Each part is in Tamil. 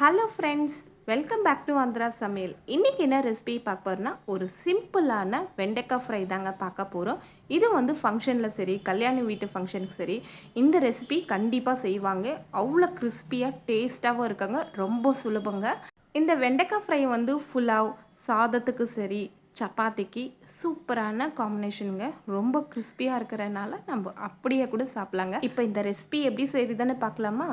Hello friends welcome back to Andhra சமையல் இன்றைக்கி என்ன ரெசிபி பார்க்க போகிறோன்னா ஒரு சிம்பிளான வெண்டைக்காய் ஃப்ரை தாங்க பார்க்க போகிறோம் இது வந்து ஃபங்க்ஷனில் சரி கல்யாண வீட்டு ஃபங்க்ஷனுக்கு சரி இந்த ரெசிபி கண்டிப்பாக செய்வாங்க. அவ்வளோ கிறிஸ்பியாக டேஸ்ட்டாகவும் இருக்காங்க. ரொம்ப சுலபங்க. இந்த வெண்டைக்காய் ஃப்ரை வந்து ஃபுல்லாக சாதத்துக்கு சரி சப்பாத்திக்கு சூப்பரான காம்பினேஷனுங்க ரொம்ப கிறிஸ்பியாக இருக்கிறனால நம்ம அப்படியே கூட சாப்பிட்லாங்க. இப்போ இந்த ரெசிபி எப்படி செய்யுதுன்னு பார்க்கலாமா?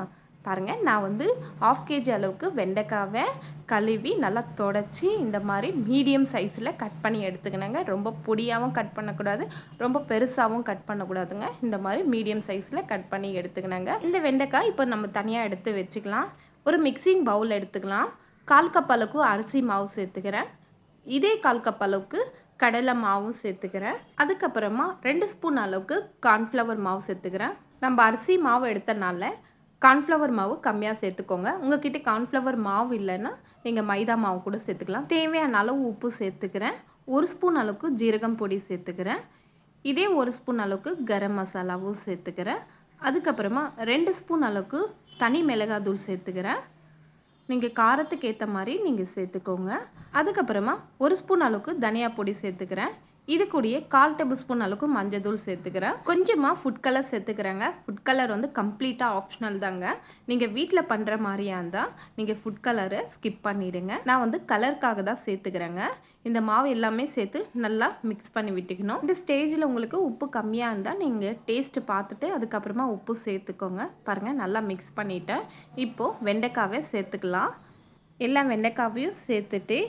பாருங்கள் நான் வந்து ஆஃப் கேஜி அளவுக்கு வெண்டைக்காவை கழுவி நல்லா தொடச்சி இந்த மாதிரி மீடியம் சைஸில் கட் பண்ணி எடுத்துக்கினேங்க ரொம்ப பொடியாகவும் கட் பண்ணக்கூடாது ரொம்ப பெருசாகவும் கட் பண்ணக்கூடாதுங்க. இந்த மாதிரி மீடியம் சைஸில் கட் பண்ணி எடுத்துக்கினாங்க இந்த வெண்டைக்காய் இப்போ நம்ம தனியாக எடுத்து வச்சுக்கலாம். ஒரு மிக்சிங் பவுல் எடுத்துக்கலாம். கால் கப் அளவுக்கு அரிசி மாவு சேர்த்துக்கிறேன். இதே கால் கப் அளவுக்கு கடலை மாவும் சேர்த்துக்கிறேன். அதுக்கப்புறமா ரெண்டு ஸ்பூன் அளவுக்கு கார்ன்ஃப்ளவர் மாவு சேர்த்துக்கிறேன். நம்ம அரிசி மாவு எடுத்தனால கார்ன்ஃப்ளவர் மாவு கம்மியாக சேர்த்துக்கோங்க. உங்ககிட்ட கார்ன்ஃப்ளவர் மாவு இல்லைன்னா நீங்கள் மைதா மாவு கூட சேர்த்துக்கலாம். தேவையான அளவு உப்பு சேர்த்துக்கிறேன். ஒரு ஸ்பூன் அளவுக்கு ஜீரகம் பொடி சேர்த்துக்கிறேன். இதே ஒரு ஸ்பூன் அளவுக்கு கரம் மசாலாவும் சேர்த்துக்கிறேன். அதுக்கப்புறமா ரெண்டு ஸ்பூன் அளவுக்கு தனி மிளகாத்தூள் சேர்த்துக்கிறேன். நீங்கள் காரத்துக்கு ஏற்ற மாதிரி நீங்கள் சேர்த்துக்கோங்க. அதுக்கப்புறமா ஒரு ஸ்பூன் அளவுக்கு தனியா பொடி சேர்த்துக்கிறேன். இது கூடயே கால் டேபிள் ஸ்பூன் அளவுக்கு மஞ்சள் தூள் சேர்த்துக்கிறேன். கொஞ்சமாக ஃபுட் கலர் சேர்த்துக்கிறேங்க. ஃபுட் கலர் வந்து கம்ப்ளீட்டாக ஆப்ஷனல் தாங்க. நீங்கள் வீட்டில் பண்ணுற மாதிரியா இருந்தால் நீங்கள் ஃபுட் கலரை ஸ்கிப் பண்ணிவிடுங்க நான் வந்து கலருக்காக தான் சேர்த்துக்கிறேங்க. இந்த மாவு எல்லாமே சேர்த்து நல்லா மிக்ஸ் பண்ணி விட்டுக்கணும். இந்த ஸ்டேஜில் உங்களுக்கு உப்பு கம்மியாக இருந்தால் நீங்கள் டேஸ்ட்டு பார்த்துட்டு அதுக்கப்புறமா உப்பு சேர்த்துக்கோங்க. பாருங்கள் நல்லா மிக்ஸ் பண்ணிவிட்டேன் இப்போது வெண்டைக்காவே சேர்த்துக்கலாம். எல்லா வெண்டைக்காவையும் சேர்த்துட்டு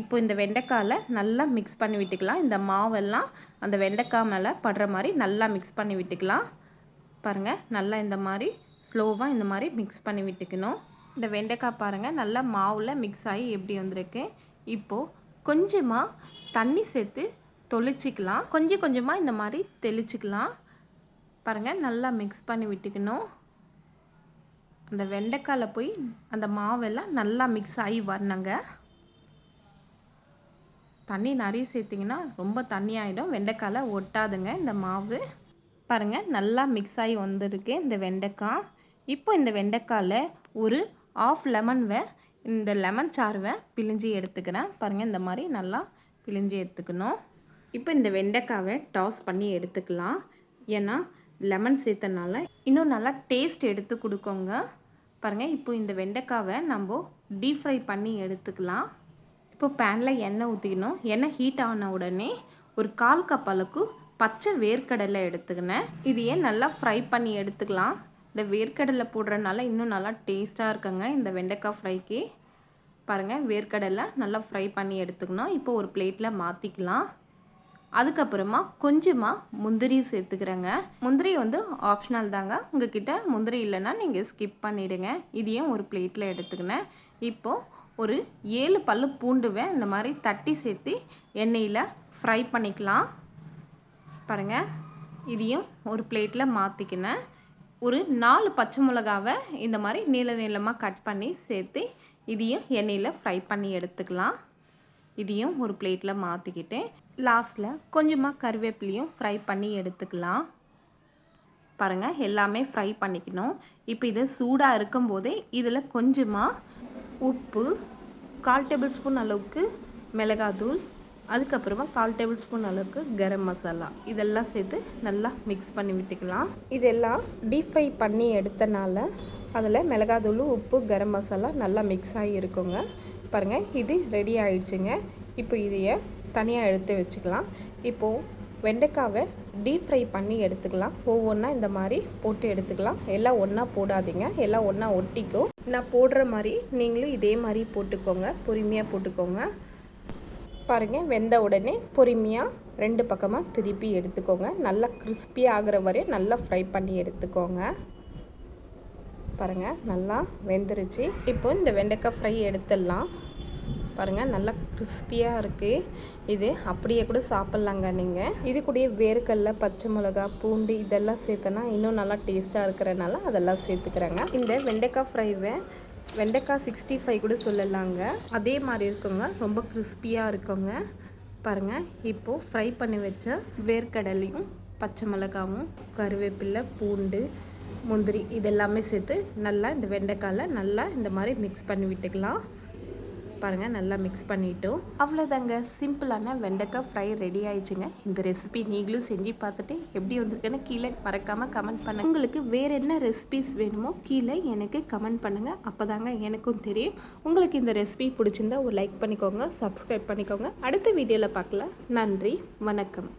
இப்போ இந்த வெண்டைக்காயில் நல்லா மிக்ஸ் பண்ணி விட்டுக்கலாம். இந்த மாவெல்லாம் அந்த வெண்டைக்காய் மேலே படுற மாதிரி நல்லா மிக்ஸ் பண்ணி விட்டுக்கலாம். பாருங்கள் நல்லா இந்த மாதிரி ஸ்லோவாக இந்த மாதிரி மிக்ஸ் பண்ணி விட்டுக்கணும். இந்த வெண்டைக்காய் பாருங்கள் நல்லா மாவில் மிக்ஸ் ஆகி எப்படி வந்திருக்கு. இப்போது கொஞ்சமாக தண்ணி சேர்த்து தொளிச்சிக்கலாம். கொஞ்சம் கொஞ்சமாக இந்த மாதிரி தெளிச்சிக்கலாம். பாருங்கள் நல்லா மிக்ஸ் பண்ணி விட்டுக்கணும். அந்த வெண்டைக்காயில் போய் அந்த மாவெல்லாம் நல்லா மிக்ஸ் ஆகி வரணுங்க. தண்ணி நிறைய சேர்த்திங்கன்னா ரொம்ப தண்ணி ஆகிடும் வெண்டைக்காயில் ஒட்டாதுங்க இந்த மாவு. பாருங்கள் நல்லா மிக்ஸ் ஆகி வந்திருக்கு இந்த வெண்டைக்காய். இப்போ இந்த வெண்டைக்காயில் ஒரு ஆஃப் லெமன்வை இந்த லெமன் சார்வை பிழிஞ்சு எடுத்துக்கிறேன். பாருங்கள் இந்த மாதிரி நல்லா பிழிஞ்சு எடுத்துக்கணும். இப்போ இந்த வெண்டைக்காவை டாஸ் பண்ணி எடுத்துக்கலாம். ஏன்னா லெமன் சேர்த்தனால இன்னும் நல்லா டேஸ்ட் எடுத்து கொடுக்கோங்க. பாருங்கள் இப்போ இந்த வெண்டைக்காவை நம்ம டீப் ஃப்ரை பண்ணி எடுத்துக்கலாம். இப்போ பேனில் எண்ணெய் ஊற்றிக்கணும் எண்ணெய் ஹீட் ஆன உடனே ஒரு கால் கப் அளவுக்கு பச்சை வேர்க்கடலை எடுத்துக்கினேன். இதையே நல்லா ஃப்ரை பண்ணி எடுத்துக்கலாம்? இந்த வேர்க்கடலை போடுறதுனால இன்னும் நல்லா டேஸ்ட்டாக இருக்குங்க இந்த வெண்டைக்காய் ஃப்ரைக்கு பாருங்கள் வேர்க்கடலை நல்லா ஃப்ரை பண்ணி எடுத்துக்கணும். இப்போ ஒரு பிளேட்டில் மாற்றிக்கலாம் அதுக்கப்புறமா கொஞ்சமாக முந்திரி சேர்த்துக்கிறேங்க. முந்திரி வந்து ஆப்ஷனல் தாங்க. உங்ககிட்ட முந்திரி இல்லைன்னா நீங்கள் ஸ்கிப் பண்ணிவிடுங்க இதையும் ஒரு பிளேட்டில் எடுத்துக்கினேன். இப்போது ஒரு ஏழு பல்லு பூண்டுவை இந்த மாதிரி தட்டி சேர்த்து எண்ணெயில் ஃப்ரை பண்ணிக்கலாம். பாருங்கள் இதையும் ஒரு பிளேட்டில் மாற்றிக்கினேன் ஒரு நாலு பச்சை மிளகாவை இந்த மாதிரி நீள நீளமாக கட் பண்ணி சேர்த்து இதையும் எண்ணெயில் ஃப்ரை பண்ணி எடுத்துக்கலாம். இதையும் ஒரு பிளேட்டில் மாற்றிக்கிட்டேன் லாஸ்ட்டில் கொஞ்சமாக கருவேப்பிலையும் ஃப்ரை பண்ணி எடுத்துக்கலாம். பாருங்கள் எல்லாமே ஃப்ரை பண்ணிக்கணும். இப்போ இது சூடாக இருக்கும்போதே இதில் கொஞ்சமாக உப்பு கால் டேபிள் ஸ்பூன் அளவுக்கு மிளகாத்தூள் அதுக்கப்புறமா கால் டேபிள் ஸ்பூன் அளவுக்கு கரம் மசாலா. இதெல்லாம் சேர்த்து நல்லா மிக்ஸ் பண்ணி விட்டுக்கலாம். இதெல்லாம் டீப் ஃப்ரை பண்ணி எடுத்தனால அதில் மிளகாத்தூள் உப்பு கரம் மசாலா நல்லா மிக்ஸ் ஆகி இருக்குங்க. பாருங்கள் இது ரெடி ஆயிடுச்சுங்க. இப்போ இதையை தனியாக எடுத்து வச்சுக்கலாம். இப்போது வெண்டைக்காவை டீப் ஃப்ரை பண்ணி எடுத்துக்கலாம். ஒவ்வொன்றா இந்த மாதிரி போட்டு எடுத்துக்கலாம். எல்லாம் ஒன்றா போடாதீங்க. எல்லாம் ஒன்றா ஒட்டிக்கும் நான் போடுற மாதிரி நீங்களும் இதே மாதிரி போட்டுக்கோங்க. பொறுமையாக போட்டுக்கோங்க. பாருங்கள் வெந்த உடனே பொறுமையாக ரெண்டு பக்கமாக திருப்பி எடுத்துக்கோங்க. நல்லா கிறிஸ்பியாக ஆகிற வரையும் நல்லா ஃப்ரை பண்ணி எடுத்துக்கோங்க. பாருங்கள் நல்லா வெந்துருச்சு. இப்போ இந்த வெண்டைக்காய் ஃப்ரை எடுத்துடலாம். பாருங்கள் நல்லா கிறிஸ்பியாக இருக்குது இது அப்படியே கூட சாப்பிட்லாங்க நீங்கள் இது கூடயே வேர்க்கடல பச்சை மிளகா பூண்டு இதெல்லாம் சேர்த்தனா இன்னும் நல்லா டேஸ்ட்டாக இருக்கிறனால அதெல்லாம் சேர்த்துக்கிறாங்க. இந்த வெண்டைக்காய் ஃப்ரைவை வெண்டைக்காய் சிக்ஸ்டி ஃபைவ் கூட சொல்லலாங்க. அதே மாதிரி இருக்குங்க ரொம்ப கிறிஸ்பியாக இருக்குங்க. பாருங்கள் இப்போது ஃப்ரை பண்ணி வச்ச வேர்க்கடலையும் பச்சை மிளகாவும் கருவேப்பிலை பூண்டு முந்திரி இதெல்லாமே சேர்த்து நல்லா இந்த வெண்டைக்காயில் நல்லா இந்த மாதிரி மிக்ஸ் பண்ணி விட்டுக்கலாம். பாருங்கள் நல்லா மிக்ஸ் பண்ணிட்டோம் அவ்வளோதாங்க சிம்பிளான வெண்டைக்காய் ஃப்ரை ரெடி ஆயிடுச்சுங்க. இந்த ரெசிபி நீங்களும் செஞ்சு பார்த்துட்டு எப்படி வந்திருக்குன்னு கீழே மறக்காமல் கமெண்ட் பண்ணுங்கள் உங்களுக்கு வேறு என்ன ரெசிபிஸ் வேணுமோ கீழே எனக்கு கமெண்ட் பண்ணுங்கள் அப்போ தாங்க எனக்கும் தெரியும். உங்களுக்கு இந்த ரெசிபி பிடிச்சிருந்தா ஒரு லைக் பண்ணிக்கோங்க சப்ஸ்கிரைப் பண்ணிக்கோங்க. அடுத்த வீடியோவில் பார்க்கலாம். நன்றி வணக்கம்.